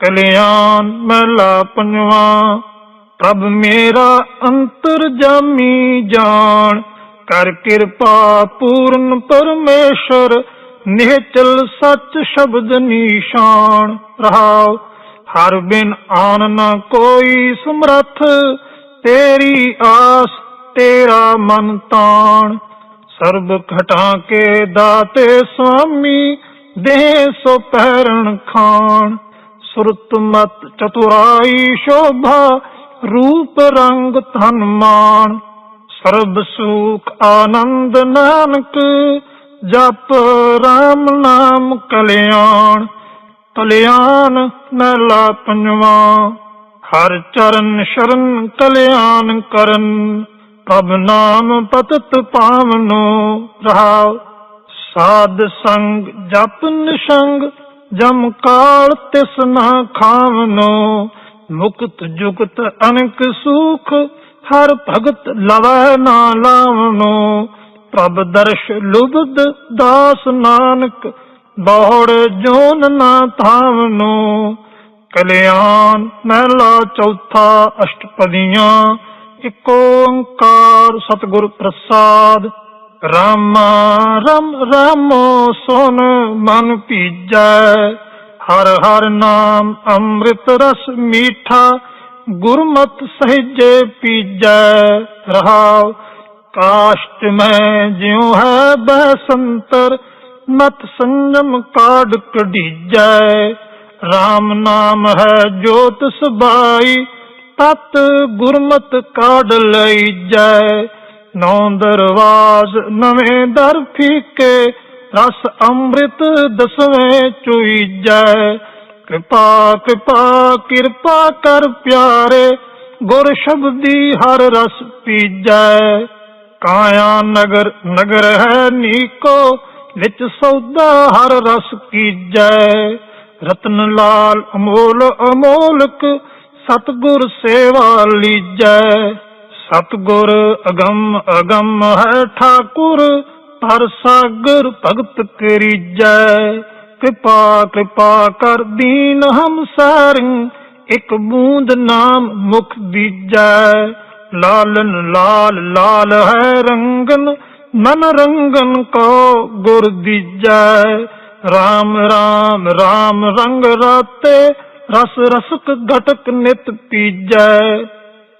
ਕਲਿਆਣ ਮਹਲਾ ਪੰਜਵਾ, ਪ੍ਰਭ ਮੇਰਾ ਅੰਤਰ ਜਾਮੀ ਜਾਣ। ਕਰ ਕਿਰਪਾ ਪੂਰਨ ਪਰਮੇਸ਼ਰ, ਨਿਹਚਲ ਸੱਚ ਸ਼ਬਦ ਨਿਸ਼ਾਨ। ਰਹਾਉ, ਹਰ ਬਿਨ ਆਨ ਨ ਕੋਈ ਸਮਰੱਥ, ਤੇਰੀ ਆਸ ਤੇਰਾ ਮਨ ਤਾਣ। ਸਰਬ ਘਟਾ ਕੇ ਦਾਤੇ ਸੁਆਮੀ ਦੇ ਸੋ ਪਹਿਰਣ ਖਾਨ ਸੁਰਤ ਮਤ ਚਤੁਰਾਈ ਸ਼ੋਭਾ ਰੂਪ ਰੰਗ ਧਨ ਮਾਨ ਸਰਬ ਸੁਖ ਆਨੰਦ ਨਾਨਕ ਜਪ RAM ਨਾਮ ਕਲਿਆਣ ਕਲਿਆਣ ਮਹਿਲਾ ਪੰਜਵਾ ਹਰ ਚਰਨ ਸ਼ਰਨ ਕਲਿਆਣ ਕਰਨ ਪ੍ਰਭ ਨਾਮ ਪਤਤ ਪਾਵਨੋ ਰਹਾਉ ਸਾਧ ਸੰਗ ਜਪ ਨਿਸ਼ੰਗ ਜਮ ਕਾਲ ਤਿਸ ਨਾ ਖਾਵਨੋ, ਮੁਕਤ ਜੁਗਤ ਅਨਕ ਸੁਖ, ਹਰ ਭਗਤ ਲਵੈ ਨਾ ਲਾਵਨੋ। ਪ੍ਰਭ ਦਰਸ਼ ਲੁਬਦ ਦਾਸ ਨਾਨਕ, ਬੋੜ ਜੋਨ ਨਾ ਥਾਵਨੋ ਕਲਿਆਣ ਮਹਿਲਾ ਚੌਥਾ ਅਸ਼ਟਪਦੀਆਂ, ਇਕ ਓੰਕਾਰ ਸਤਿਗੁਰ ਪ੍ਰਸਾਦ। ਰਾਮ, ਰਮ, ਰਾਮੋ ਸੁਨ ਮਨ ਪੀਜੈ ਹਰ ਹਰ ਨਾਮ ਅੰਮ੍ਰਿਤ ਰਸ ਮੀਠਾ, ਗੁਰਮਤ ਸਹਿਜੇ ਪੀਜੈ। ਰਹਾਉ, ਕਾਸ਼ਟ ਮੈਂ ਜਿਉ ਹੈ ਬਸੰਤਰ, ਮਤ ਸੰਜਮ ਕਾਢ ਕਢੀਜੈ। RAM ਨਾਮ ਹੈ ਜੋਤ ਸਬਾਈ ਤਤ ਗੁਰਮਤ ਕਾਢ ਲਈਜੈ। ਨੌ ਦਰਵਾਜ਼, ਨਵੇਂ ਦਰ ਫੀਕੇ, ਰਸ ਅੰਮ੍ਰਿਤ ਦਸਵੇਂ ਚੁਈਜੈ ਕਿਰਪਾ ਕਿਰਪਾ ਕਿਰਪਾ ਕਰ ਪਿਆਰੇ, ਗੁਰ ਸ਼ਬਦੀ ਹਰ ਰਸ ਪੀਜੈ। ਕਾਇਆ ਨਗਰ ਨਗਰ ਹੈ ਨੀਕੋ, ਵਿੱਚ ਸੌਦਾ ਹਰ ਰਸ ਕੀਜੈ। ਰਤਨ ਲਾਲ ਅਮੋਲ ਅਮੋਲਕ, ਸਤਗੁਰ ਸੇਵਾ ਲੀਜੈ। ਸਤਗੁਰ ਅਗੰਮ ਅਗੰਮ ਹੈ ਠਾਕੁਰ, ਹਰ ਸਾਗਰ ਭਗਤ ਕਰੀਜੈ ਕਿਰਪਾ ਕਿਰਪਾ ਕਰ ਦੀਨ ਹਮ ਸਾਰਿੰ, ਇੱਕ ਬੂੰਦ ਨਾਮ ਮੁਖ ਦੀਜੈ ਲਾਲਨ ਲਾਲ ਲਾਲ ਹੈ ਰੰਗਨ, ਮਨ ਰੰਗਨ ਕੋ ਗੁਰ ਦੀਜੈ। ਰਾਮ ਰਾਮ ਰਾਮ ਰੰਗ ਰਾਤੇ, ਰਸ ਰਸਕ ਘਟਕ ਨਿਤ ਪੀਜੈ।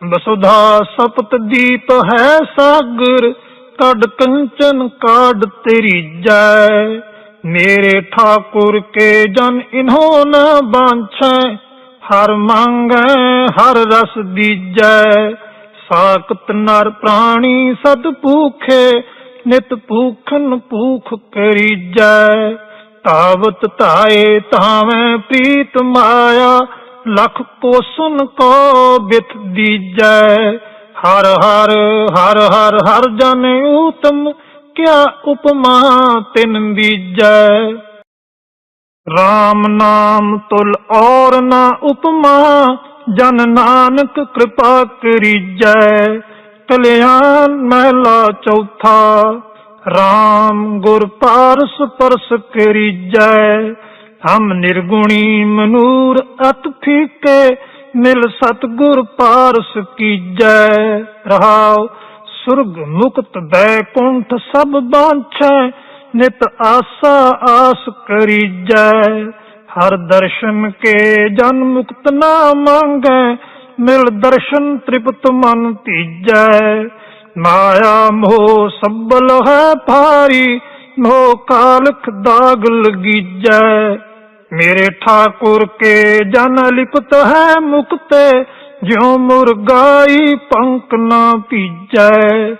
ਵਸੁਧਾ ਸਪਤ ਦੀਪ ਹੈ ਸਾਗਰ ਕੜ ਕੰਚਨ ਕਾਢ ਤੇਰੀ ਜੈ। ਮੇਰੇ ਠਾਕੁਰ ਕੇ ਜਨ ਇਨਹੋ ਨ ਬਾਂਛੈ, ਹਰ ਮੰਗੈ, ਹਰ ਰਸ ਦੀਜੈ ਸਾਕਤ ਨਰ ਪ੍ਰਾਣੀ ਸਦ ਭੂਖੇ, ਨਿਤ ਭੂਖਨ ਭੂਖ ਕਰੀਜੈ। ਤਾਵਤ ਧਾਏ ਤਾਵੇਂ ਪ੍ਰੀਤ ਮਾਇਆ ਲਖ ਕੋਸਨ ਕੋ ਬਿਤ ਦੀਜੈ। ਹਰ ਹਰ ਹਰ ਹਰ ਹਰ ਜਨ ਉਤਮ ਕਿਆ ਉਪਮਾ ਤਿਨ ਦੀਜੈ। RAM ਨਾਮ ਤੁਲ ਔਰ ਨਾ ਉਪਮਾ, ਜਨ ਨਾਨਕ ਕਿਰਪਾ ਕਰੀਜੈ। ਕਲਿਆਣ ਮਹਿਲਾ ਚੌਥਾ RAM ਗੁਰ ਪਾਰਸ ਪਰਸ ਕਰੀਜੈ। ਹਮ ਨਿਰਗੁਣੀ ਮਨੂਰ ਅਤ ਫੀਕੇ, ਮਿਲ ਸਤਗੁਰ ਪਾਰਸ ਕੀਜੈ। ਰਹਾਉ, ਸੁਰਗ ਮੁਕਤ ਬੈਕੁੰਠ ਸਭ ਬਾਂਛੈ, ਨਿਤ ਆਸਾ ਆਸ ਕਰੀਜੈ। ਹਰ ਦਰਸ਼ਨ ਕੇ ਜਨ ਮੁਕਤ ਨਾ ਮੰਗੈ, ਮਿਲ ਦਰਸ਼ਨ ਤ੍ਰਿਪਤ ਮਨ ਤੀਜੈ। ਮਾਇਆ ਮੋਹ ਸਬਲ ਹੈ ਭਾਰੀ, ਮੋਹ ਕਾਲਖ ਦਾਗ ਲਗੀਜੈ। ਮੇਰੇ ਠਾਕੁਰ ਕੇ ਜਨ ਲਿਪਤ ਹੈ ਮੁਕਤੇ, ਜਿਉ ਮੁਰਗਾਈ ਪੰਕ ਨਾ ਪੀਜੈ।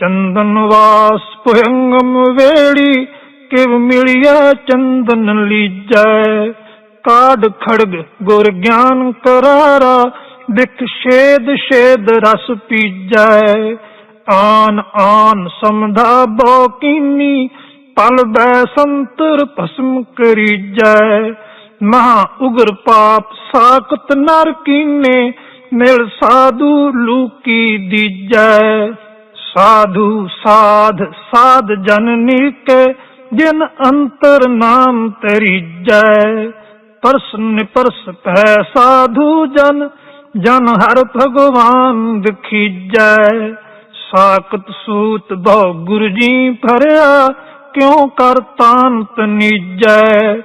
ਚੰਦਨ ਵਾਸ ਪੁਹੰਗਮ ਵੇੜੀ, ਕਿਵ ਮਿਲਿਆ ਚੰਦਨ ਲੀਜੈ। ਕਾਢ ਖੜਗ ਗੁਰ ਗਿਆਨ ਕਰਾਰਾ ਬਿਕ ਛੇਦ ਛੇਦ ਰਸ ਪੀਜੈ। ਆਨ ਆਨ ਸਮਧਾ ਬੋਕੀਨੀ ਪਲ ਬੈ ਸੰਤਰ ਭਸਮ ਕਰੀਜੈ। ਮਹਾ ਉਗਰ ਪਾਪ ਸਾਖਤ ਨਰ ਕੀਨੇ, ਮਿਲ ਸਾਧੂ ਲੂਕੀ ਦੀਜੈ। ਸਾਧੂ ਸਾਧ ਸਾਧ ਜਨ ਨੀਕੇ, ਜਿਨ ਅੰਤਰ ਨਾਮ ਤਰੀਜੈ। ਪਰਸ ਨਿਪਰਸ ਪੈ ਸਾਧੂ ਜਨ ਜਨ ਹਰ ਭਗਵਾਨ ਦਿਖੀਜੈ। ਸਾਕਤ ਸੂਤ ਬਹੁ ਗੁਰੂ ਜੀ ਭਰਿਆ ਕਿਉ ਕਰ ਤਾਂਤ ਨੀਜੈ?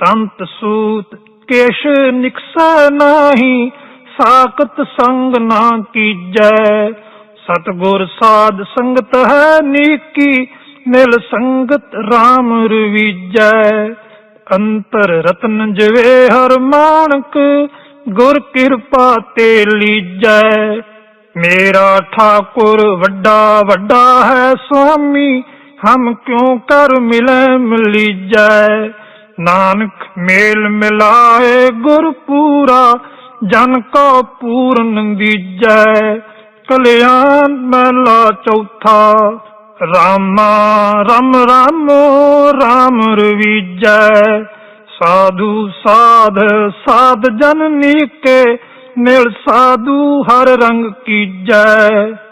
ਤੰਤ ਸੂਤ ਕੇਸ਼ ਨਿਕਸੈ ਨਾਹੀ ਸਾਕਤ ਸੰਗ ਨਾ ਕੀਜੈ। ਸਤਗੁਰ ਸਾਧ ਸੰਗਤ ਹੈ ਨੀਕੀ ਨਿਲ ਸੰਗਤ RAM ਰਵੀਜੈ। ਅੰਤਰ ਰਤਨ ਜਵੇ ਹਰ ਮਾਨਕ ਗੁਰ ਕਿਰਪਾ ਤੇ ਲੀਜੈ। ਮੇਰਾ ਠਾਕੁਰ ਵੱਡਾ ਵੱਡਾ ਹੈ ਸੁਆਮੀ ਹਮ ਕਿਉ ਕਰ ਮਿਲੈ ਮਿਲੀਜੈ ਨਾਨਕ ਮੇਲ ਮਿਲਾਏ ਗੁਰ ਪੂਰਾ, ਜਨ ਕੋ ਪੂਰਨ ਦੀਜੈ। ਕਲਿਆਣ ਮਹਿਲਾ ਚੌਥਾ, ਰਾਮਾ ਰਮ ਰਾਮੋ ਰਾਮ ਰਵੀਜੈ। ਸਾਧੂ ਸਾਧ ਸਾਧ ਜਨ ਨੀਕੇ, ਨਿਲ ਸਾਧੂ ਹਰ ਰੰਗ ਕੀਜੈ।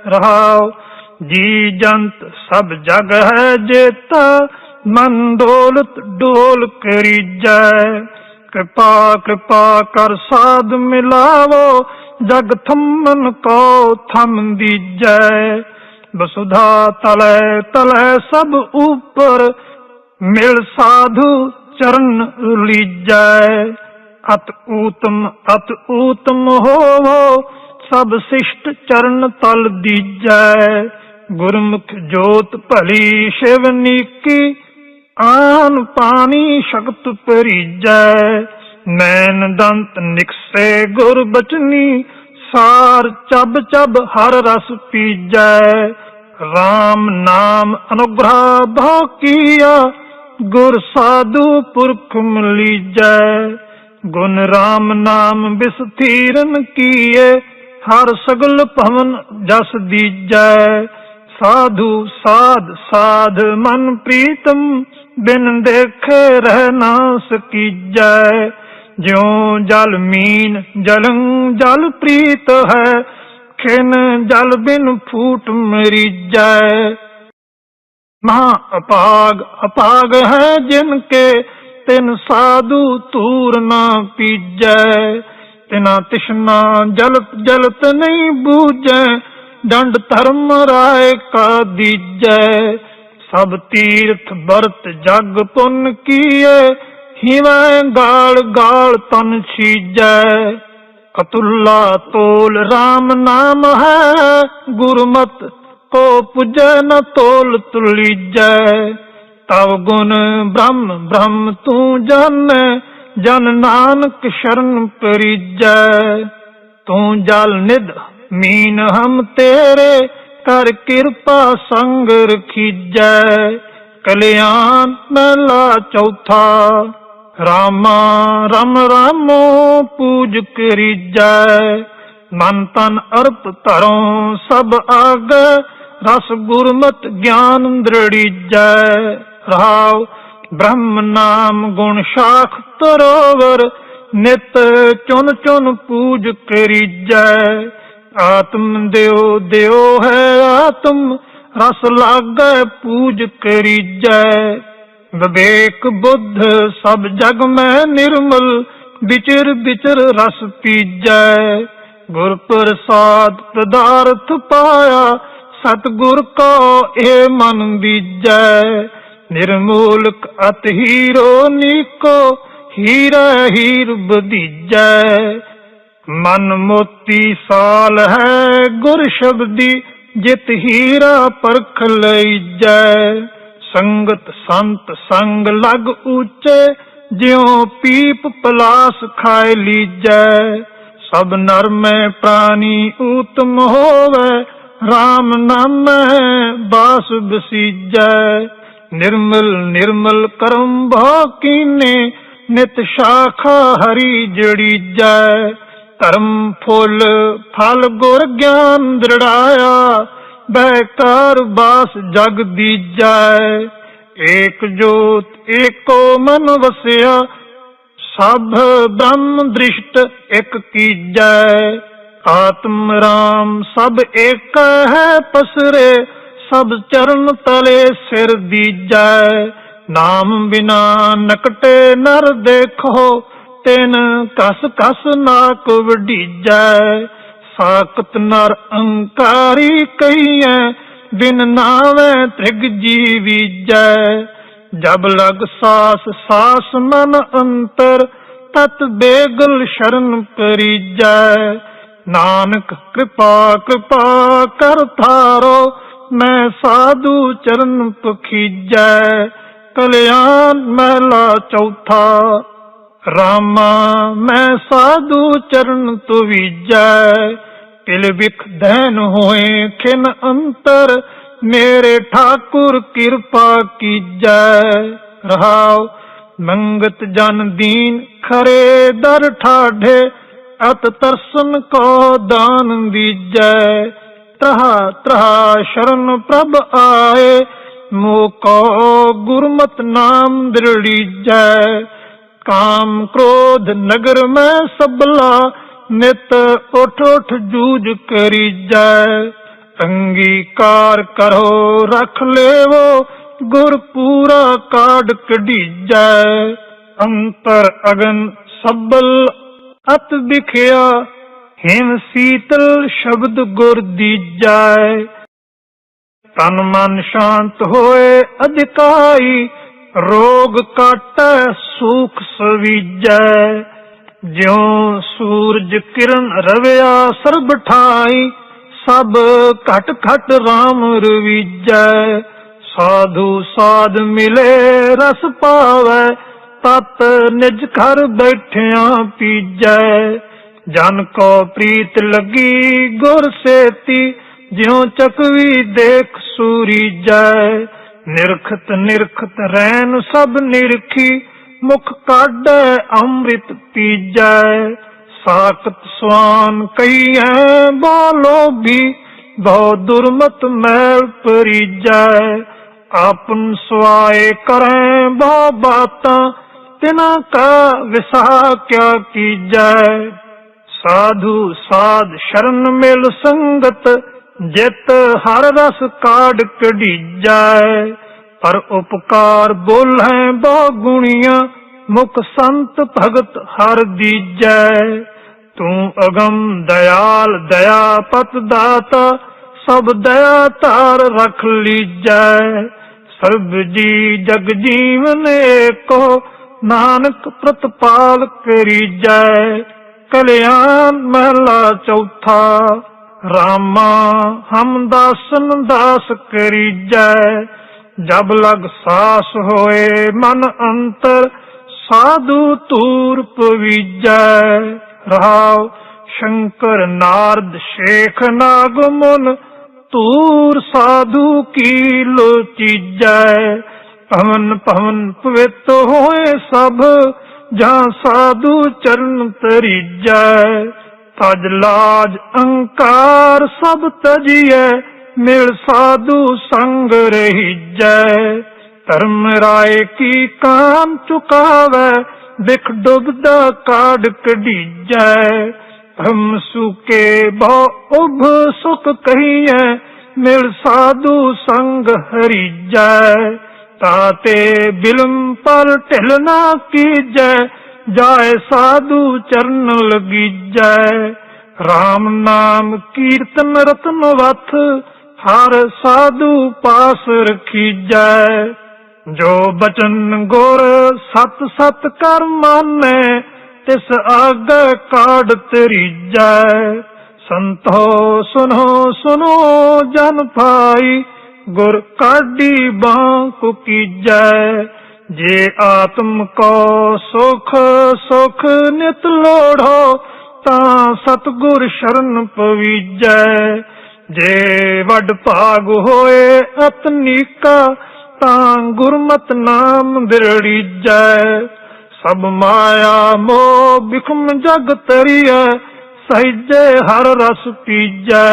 ਰਹਾਉ ਜੀ ਜੰਤ ਸਭ ਜਗ ਹੈ ਜੇਤਾ, ਮਨ ਡੋਲਤ ਡੋਲ ਕਰੀਜੈ ਕਿਰਪਾ ਕਿਰਪਾ ਕਰ ਸਾਧ ਮਿਲਾਵੋ, ਜਗ ਥੰਮਨ ਕੋ ਥੰਮ ਦੀਜੈ। ਬਸੁਧਾ ਤਲੈ ਤਲੈ ਸਭ ਉਪਰ, ਮਿਲ ਸਾਧੂ ਚਰਨ ਲੀਜੈ। ਅਤ ਊਤਮ ਅਤ ਊਤਮ ਹੋਵੋ, ਸਭ ਸਿਸ਼ਟ ਚਰਨ ਤਲ ਦੀਜੈ। ਗੁਰਮੁਖ ਜੋਤ ਭਲੀ ਸ਼ਿਵ ਨੀਕੀ, ਆਨ ਪਾਣੀ ਸ਼ਕਤ ਪਰੀਜੈ। ਨੈਣ ਦੰਤ ਨਿਕਸੇ ਗੁਰ ਬਚਨੀ, ਸਾਰ ਚਬ ਚਬ ਹਰ ਰਸ ਪੀਜੈ। RAM ਨਾਮ ਅਨੁਗ੍ਰਹ ਭਉ ਕੀਆ ਗੁਰ ਸਾਧੂ ਪੁਰਖ ਮਲੀਜੈ। ਗੁਣ RAM ਨਾਮ ਬਿਸਥੀਰਨ ਕੀਏ, ਹਰ ਸਗਲ ਭਵਨ ਜਸ ਦੀਜੈ। ਸਾਧੂ, ਸਾਧ ਸਾਧ ਮਨ ਪ੍ਰੀਤਮ, ਬਿਨ ਦੇਖੇ ਰਹਿ ਨਾ ਸਕੀਜੈ ਜਿਉ ਜਲ ਮੀਨ, ਜਲੰ ਜਲ ਪ੍ਰੀਤ ਹੈ, ਖਿਨ ਜਲ ਬਿਨ ਫੂਟ ਮਰੀਜੈ। ਮਹਾ ਅਪਾਗ ਅਪਾਗ ਹੈ ਜਿਨ ਕੇ, ਤਿਨ ਸਾਧੂ ਤੂਰ ਨਾ ਪੀਜੈ। ਤਿਨਾ ਤਿਸ਼ਨਾ ਜਲਤ ਜਲਤ ਨਹੀਂ ਬੂਝੈ ਡੰਡ ਧਰਮ ਰਾਏ ਕਾ ਦੀਜੈ, ਸਭ ਤੀਰਥ ਵਰਤ ਜਗ ਪੁੰਨ ਕੀਏ, ਹਿਵੇਂ ਗਾਲ ਗਾਲ ਤਨ ਛੀਜੈ। ਅਤੁੱਲਾ ਤੋਲ RAM ਨਾਮ ਹੈ, ਗੁਰਮਤ ਕੋ ਪੁਜੈ ਨ ਤੋਲ ਤੁਲੀਜੈ। ਤਵ ਗੁਣ ਬ੍ਰਹਮ ਬ੍ਰਹਮ ਤੂੰ ਜਾਣੈ, ਜਨ ਨਾਨਕ ਸ਼ਰਨ ਪਰੀਜੈ। ਤੂੰ ਜਲ ਨਿਧ ਮੀਨ ਹਮ ਤੇਰੇ ਕਰ ਕਿਰਪਾ ਸੰਗ ਰਖੀਜੈ। ਕਲਿਆਣ ਮਹਿਲਾ ਚੌਥਾ, ਰਾਮਾ ਰਮ ਰਾਮੋ ਪੂਜ ਕਰੀਜੈ। ਮਨ ਤਨ ਅਰਪ ਧਰੋਂ ਸਭ ਆਗ, ਰਸ ਗੁਰਮਤ ਗਿਆਨ ਦ੍ਰਿੜੀਜੈ। ਰਹਾਉ ਬ੍ਰਹਮ ਨਾਮ ਗੁਣ ਸ਼ਾਖ ਤਰੋਵਰ ਨਿਤ ਚੁਨ ਚੁਨ ਪੂਜ ਕਰੀਜੈ। ਆਤਮ ਦਿਓ ਦਿਓ ਹੈ ਆਤਮ, ਰਸ ਲਾਗੈ ਪੂਜ ਕਰੀਜੈ ਵਿਵੇਕ ਬੁੱਧ ਸਭ ਜਗ ਮੈਂ ਨਿਰਮਲ, ਵਿਚਰ ਵਿਚਰ ਰਸ ਪੀਜੈ। ਗੁਰ ਪ੍ਰਸਾਦ ਪਦਾਰਥ ਪਾਇਆ, ਸਤਿਗੁਰ ਕੋ ਇਹ ਮਨ ਬੀਜੈ। ਨਿਰਮੂਲਕ ਅਤ ਹੀਰੋ ਨੀਕੋ, ਹੀਰਾ ਹੀਰ ਬਦੀਜੈ। ਮਨ ਮੋਤੀ ਸਾਲ ਹੈ ਗੁਰ ਸ਼ਬਦੀ, ਜਿਤ ਹੀਰਾ ਪਰਖ ਲਈ ਜੈ। ਸੰਗਤ ਸੰਤ ਸੰਗ ਲਗ ਉੱਚੇ ਜਿਉ ਪੀਪ ਪਲਾਸ ਖਾਇ ਲੀਜੈ। ਸਭ ਨਰ ਮੈਂ ਪ੍ਰਾਨੀ ਊਤਮ ਹੋਵੇ RAM ਨਾਮੈ ਬਾਸ ਬਸੀਜੈ। ਨਿਰਮਲ ਨਿਰਮਲ ਕਰਮ ਭੋ ਕੀਨੇ, ਨਿਤ ਸ਼ਾਖਾ ਹਰੀ ਜੜੀ ਜੈ। ਧਰਮ ਫੁੱਲ, ਫਲ ਗੁਰ ਗਿਆਨ ਦ੍ਰਿੜਾਇਆ ਬੈਕਾਰ ਬਾਸ ਜਗ ਦੀਜੈ, ਏਕ ਜੋਤ ਏਕੋ ਮਨ ਵਸਿਆ, ਸਭ ਬ੍ਰਹਮ ਦ੍ਰਿਸ਼ਟ ਇਕ ਕੀਜੈ, ਆਤਮ ਰਾਮ ਸਭ ਏਕ ਹੈ ਪਸਰੇ, ਸਭ ਚਰਨ ਤਲੇ ਸਿਰ ਦੀਜੈ, ਨਾਮ ਬਿਨਾ ਨਕਟੇ ਨਰ ਦੇਖੋ ਤਿਨ ਕਸ ਕਸ ਨਾਕ ਵਢੀਜੈ ਸਾਕਤ ਨਰ ਅੰਕਾਰੀ ਕਹੀਐ, ਬਿਨ ਨਾਵੇਂ ਤ੍ਰਿਗ ਜੀਵੀਜੈ। ਜਬ ਲਗ ਸਾਸ ਸਾਸ ਮਨ ਅੰਤਰ, ਤਤ ਬੇਗਲ ਸ਼ਰਨ ਪਰੀਜੈ। ਨਾਨਕ ਕਿਰਪਾ ਕਿਰਪਾ ਕਰ ਥਾਰੋ ਮੈਂ ਸਾਧੂ ਚਰਨ ਪਖੀਜੈ। ਕਲਿਆਣ ਮਹਿਲਾ ਚੌਥਾ ਰਾਮਾ, ਮੈਂ ਸਾਧੂ ਚਰਨ ਤੁਵੀਜੈ ਤਿਲ ਵਿਖ ਧੈਨ ਹੋਏ, ਖਿਨ ਅੰਤਰ ਮੇਰੇ ਠਾਕੁਰ ਕਿਰਪਾ ਕੀਜੈ ਰਹਾਉ, ਮੰਗਤ ਜਨ ਦੀਨ ਖਰੇ ਦਰ ਠਾਢੇ, ਅਤ ਤਰਸਨ ਕੋ ਦਾਨ ਦੀਜੈ ਤਹਾ ਤਹਾ ਸ਼ਰਨ ਪ੍ਰਭ ਆਏ ਮੋਕੋ ਗੁਰਮਤ ਨਾਮ ਦ੍ਰਿੜੀਜੈ ਕਾਮ ਕ੍ਰੋਧ ਨਗਰ ਮੈਂ ਸਬਲਾ ਨਿਤ ਉਠ ਉਠ ਜੂਝ ਕਰੀਜੈ ਅੰਗੀਕਾਰ ਕਰੋ, ਰਖ ਲੇਵੋ ਗੁਰ ਪੂਰਾ ਕਾਢ ਕਢੀਜੈ। ਅੰਤਰ ਅਗਨ ਸਬਲ ਅਤ ਵਿਖਿਆ ਹਿਮ ਸੀਤਲ ਸ਼ਬਦ ਗੁਰ ਦੀਜੈ। ਤਨ ਮਨ ਸ਼ਾਂਤ ਹੋਏ ਅਧਿਕਾਈ ਰੋਗ ਕਾਟੈ ਸੁਖ ਸਵੀਜੈ, ਜਿਉ ਸੂਰਜ ਕਿਰਨ ਰਵਿਆ ਸਰਬ ਠਾਈ, ਸਭ ਘਟ ਘਟ RAM ਰਵੀਜੈ। ਸਾਧੂ ਸਾਧ ਮਿਲੇ ਰਸ ਪਾਵੈ, ਤਤ ਨਿਜ ਘਰ ਬੈਠਿਆਂ ਪੀਜੈ। ਜਨ ਕੋ ਪ੍ਰੀਤ ਲੱਗੀ ਗੁਰ ਸੇਤੀ, ਜਿਉ ਚਕਵੀ ਦੇਖ ਸੂਰੀਜੈ ਨਿਰਖਤ ਨਿਰਖਤ ਰੈਨ ਸਭ ਨਿਰਖੀ, ਮੁਖ ਕਾਢੈ ਅੰਮ੍ਰਿਤ ਪੀਜੈ, ਸਾਖਤ ਸਵਾਨ ਕਹੀਐ ਬੋਲੋ ਵੀ, ਬਹੁ ਦੁਰਮਤ ਮੈਲ ਪਰੀਜੈ, ਆਪਨ ਸਵਾਏ ਕਰੈ ਬਹੁ ਬਾਤਾਂ, ਤਿਨਾ ਕਾ ਵਿਸਾ ਕਿਆ ਕੀਜੈ। ਸਾਧੂ ਸਾਧ ਸ਼ਰਨ ਮਿਲ ਸੰਗਤ ਜਿਤ ਹਰ ਰਸ ਕਾਢ ਕਢੀਜੈ, ਪਰ ਉਪਕਾਰ ਬੋਲੈ ਬਹੁ ਗੁਣੀਆਂ, ਮੁਖ ਸੰਤ ਭਗਤ ਹਰ ਦੀਜੈ। ਤੂੰ ਅਗਮ ਦਇਆਲ ਦਇਆ ਪਤ ਦਾਤਾ, ਸਭ ਦਇਆ ਧਾਰ ਰਖ ਲੀਜੈ। ਸਰਬ ਜੀ ਜਗ ਜੀਵਨ ਏਕੋ, ਨਾਨਕ ਪ੍ਰਤਪਾਲ ਕਰੀਜੈ। ਕਲਿਆਣ ਮਹਲਾ ਚੌਥਾ ਰਾਮਾ ਹਮ ਦਾਸਨ ਦਾਸ ਕਰੀਜੈ, ਜਬ ਲਗ ਸਾਸ ਹੋਏ ਮਨ ਅੰਤਰ, ਸਾਧੂ ਤੂਰ ਪਵੀਜੈ ਰਹਾਉ ਸ਼ੰਕਰ ਨਾਰਦ ਸ਼ੇਖ ਨਾਗਮਨ ਤੂਰ ਸਾਧੂ ਕੀ ਲੋਚੀਜੈ। ਪਵਨ ਪਵਨ ਪਵਿੱਤ ਹੋਏ ਸਭ, ਜਾਂ ਸਾਧੂ ਚਰਨ ਤਰੀਜੈ। ਤਜ ਲਾਜ ਅੰਕਾਰ ਸਭ ਤਜੀਐ, ਮਿਲ ਸਾਧੂ ਸੰਗ ਰਹੀਜੈ। ਧਰਮ ਰਾਏ ਕੀ ਕਾਮ ਚੁਕਾਵੈ, ਵਿਖ ਡੁੱਬਦਾ ਕਾਢ ਕਢੀਜੈ। ਹਮ ਸੁਕੇ ਬਹੁ ਉਭ ਸੁਖ ਕਹੀਐ, ਮਿਲ ਸਾਧੂ ਸੰਗ ਹਰੀਜੈ। ਤਾਤੇ ਬਿਲਮ ਪਰ ਢਿਲ ਨਾ ਕੀਜੈ ਜਾਏ ਸਾਧੂ ਚਰਨ ਲਗੀਜੈ RAM ਨਾਮ ਕੀਰਤਨ ਰਤਨ ਵਥ, ਹਰ ਸਾਧੂ ਪਾਸ ਰਖੀ ਰਖੀਜੈ ਜੋ ਬਚਨ ਗੁਰ ਸਤ ਸਤ ਕਰ ਮਾਨੈ, ਤਿਸ ਆਗੇ ਕਾਢ ਤਰੀਜੈ ਸੰਤੋ ਸੁਨੋ ਸੁਨੋ ਜਨ ਭਾਈ, ਗੁਰ ਕਾਢੀ ਬਾਂਕ ਕੀਜੈ ਜੇ ਆਤਮ ਕੋ ਸੁਖ ਸੁਖ ਨਿਤ ਲੋੜੋ, ਤਾਂ ਸਤਗੁਰ ਸ਼ਰਨ ਪਵੀਜੈ। ਜੇ ਵੱਡ ਭਾਗ ਹੋਏ ਅਤਨੀਕਾ ਤਾਂ ਗੁਰਮਤ ਨਾਮ ਦਿਰੜੀਜੈ ਸਭ ਮਾਇਆ ਮੋਹ ਬਿਖਮ ਜਗ ਤਰੀਐ, ਸਹਿਜੇ ਹਰ ਰਸ ਪੀਜੈ।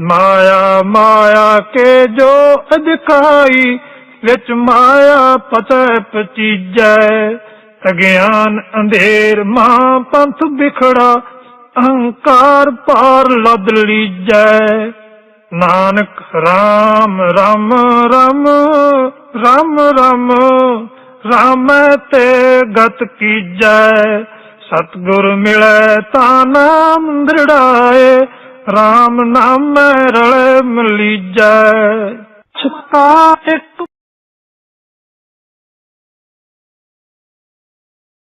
ਮਾਇਆ ਮਾਇਆ ਕੇ ਜੋ ਅਧਿਕਾਈ ਵਿੱਚ ਮਾਇਆ ਪਤੈ ਪਚੀਜੈ ਅਗਿਆਨ ਅੰਧੇਰ ਮਾਂ ਪੰਥ ਵਿਖੜਾ ਅਹੰਕਾਰ ਪਾਰ ਲੱਦ ਲੀਜੈ। Nanak RAM RAM RAM RAM RAM RAM ਤੇ ਗਤ ਕੀਜੈ। ਸਤਗੁਰ ਮਿਲੈ ਤਾਂ ਨਾਮ ਦ੍ਰਿੜਾਏ RAM ਨਾਮ ਰਲੇ ਮਿਲੀਜੈ। ਛਕਾ ਇੱਕ